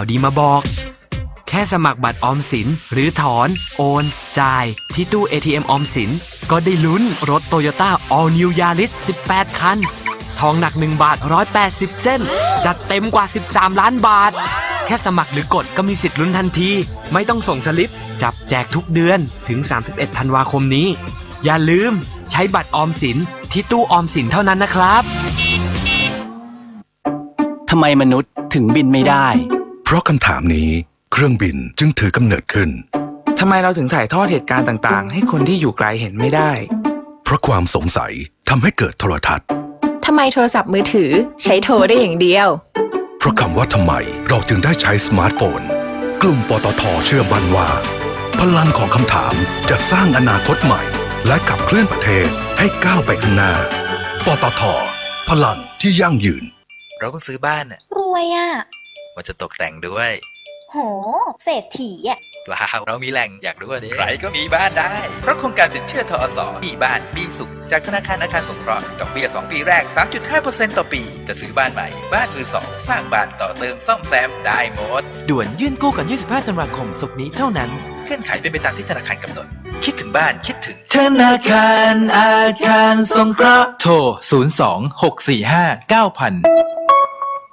เอาดีมาบอก แค่สมัครบัตรออมสิน หรือถอน โอน จ่าย ที่ตู้ ATM ออมสิน ก็ได้ลุ้นรถโตโยต้า All New Yaris 18 คัน ทองหนัก 1 บาท 180 เส้น จัดเต็มกว่า 13 ล้านบาท แค่สมัครหรือกดก็มีสิทธิ์ลุ้นทันที ไม่ต้องส่งสลิป จับแจกทุกเดือนถึง 31 ธันวาคมนี้ อย่าลืมใช้บัตรออมสินที่ตู้ออมสินเท่านั้นนะครับทำไมมนุษย์ถึงบินไม่ได้ เพราะคำถามนี้เครื่องบินจึงถือกำเนิดขึ้น ทำไมเราถึงถ่ายทอดเหตุการณ์ต่างๆ ให้คนที่อยู่ไกลเห็นไม่ได้ เพราะความสงสัยทำให้เกิดโทรทัศน์ ทำไมโทรศัพท์มือถือใช้โทรได้อย่างเดียว เพราะคำว่าทำไมเราจึงได้ใช้สมาร์ทโฟน กลุ่มปตทเชื่อมั่นว่า พลังของคำถามจะสร้างอนาคตใหม่ และขับเคลื่อนประเทศให้ก้าวไปข้างหน้า ปตท พลังที่ยั่งยืน เราเพิ่งซื้อบ้านน่ะรวยอะ่ะว่าจะตกแต่งด้วย โห เศรษฐีอะเปล่าเรามีแหล่งอยากรู้ว่าดิใครก็มีบ้านได้ เพราะโครงการสินเชื่อทอสมีบ้านมีสุข จากธนาคารอาคารสงเคราะห์ดอกเบี้ย 2 ปีแรก 3.5%ต่อปี จะซื้อบ้านใหม่ บ้านมือสอง สร้างบ้านต่อเติมซ่อมแซมได้หมด ด่วนยื่นกู้ก่อน 25 ธันวาคมศกนี้เท่านั้น เงื่อนไขเป็นไปตามที่ธนาคารกำหนด คิดถึงบ้านคิดถึง ธนาคารอาคารสงเคราะห์ โทร 02 645 9000